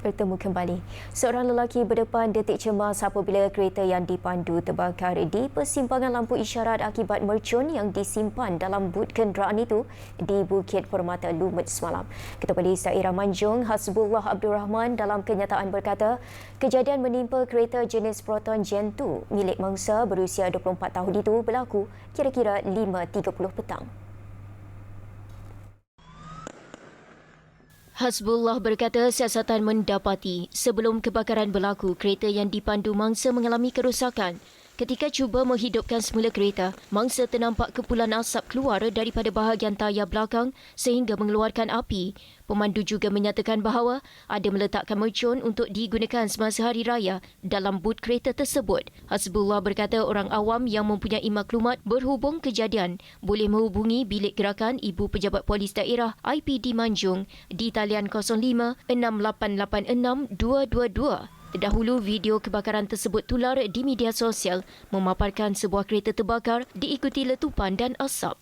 bertemu kembali. Seorang lelaki berdepan detik cemas apabila kereta yang dipandu terbakar di persimpangan lampu isyarat akibat mercun yang disimpan dalam but kenderaan itu di Bukit Permata Lumut semalam. Ketua Polis Daerah Manjung Hasbullah Abdul Rahman dalam kenyataan berkata, kejadian menimpa kereta jenis Proton Gen 2 milik mangsa berusia 24 tahun itu berlaku kira-kira 5.30 petang. Hasbullah berkata siasatan mendapati sebelum kebakaran berlaku kereta yang dipandu mangsa mengalami kerosakan. Ketika cuba menghidupkan semula kereta, mangsa ternampak kepulan asap keluar daripada bahagian tayar belakang sehingga mengeluarkan api. Pemandu juga menyatakan bahawa ada meletakkan mercun untuk digunakan semasa hari raya dalam but kereta tersebut. Hasbullah berkata orang awam yang mempunyai maklumat berhubung kejadian boleh menghubungi bilik gerakan Ibu Pejabat Polis Daerah IPD Manjung di talian 05 6886 222 Terdahulu video kebakaran tersebut tular di media sosial memaparkan sebuah kereta terbakar diikuti letupan dan asap.